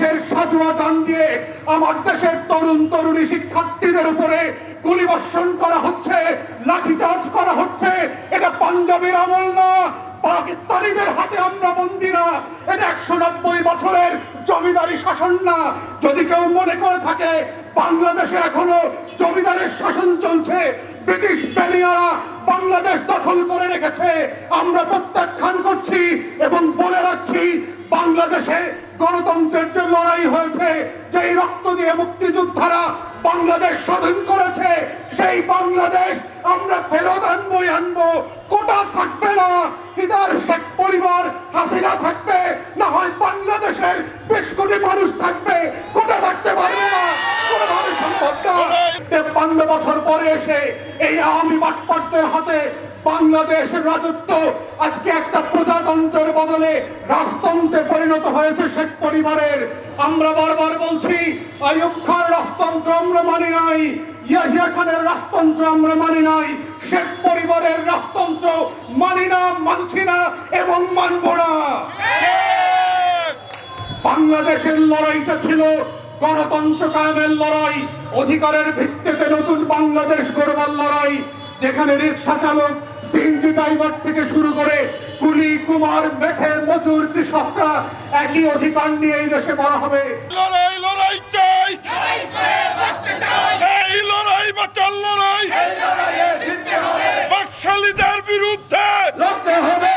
পুলিশের সাজুয়া গান দিয়ে আমার দেশের তরুণ তরুণী শিক্ষার্থীদের উপরে গুলিবর্ষণ করা হচ্ছে, লাঠিচার্জ করা হচ্ছে। এটা পাঞ্জাবের আমল না, পাকিস্তানিদের হাতে আমরা বন্দি না। এটা একশো নব্বই বছরের জমিদারি শাসন না। যদি কেউ মনে করে থাকে, বাংলাদেশে এখনও জমিদারের শাসন চলছে, ব্রিটিশ বেনিয়ারা বাংলাদেশ দখল করে রেখেছে। আমরা প্রত্যাখ্যান করছি এবং বলে রাখছি, বাংলাদেশে গণতন্ত্রের যে লড়াই হয়েছে যেই রক্ত দিয়ে মুক্তিযোদ্ধারা বাংলাদেশ স্বাধীন করেছে সেই বাংলাদেশ আমরা ফেরত আনবই আনব। কোটা থাকবে না ইদার শেখ পরিবার হাসিনা থাকবে না হয় বাংলাদেশের বেশ কোটি মানুষ থাকবে কোটা থাকতে পারবে না। কোনোভাবে সম্ভব না তেপ্পান্ন বছর পরে এসে এই আওয়ামী বাটপাটদের হাতে বাংলাদেশের রাজত্ব আজকে একটা প্রজাতন্ত্রের বদলে রাজতন্ত্রে পরিণত হয়েছে শেখ পরিবারের। আমরা বারবার বলছি, আইয়ুব খান রাজতন্ত্র আমরা মানি নাই, ইয়াহিয়া খানের রাজতন্ত্র আমরা মানি নাই, শেখ পরিবারের রাজতন্ত্র মানি না, মানছি না এবং মানব না। বাংলাদেশের লড়াইটা ছিল গণতন্ত্র কায়েমের লড়াই, অধিকারের ভিত্তিতে নতুন বাংলাদেশ গড়বার লড়াই, যেখানে রিক্সা চালক সিএনজি ড্রাইভার থেকে শুরু করে কুলি কুমার মেঠে মজুর কৃষকরা একই অধিকার নিয়ে এই দেশে বড় হবে। লড়াই লড়াই চাই। এই লড়াই বাঁচার লড়াই। বাকশালীদের বিরুদ্ধে লড়তে হবে।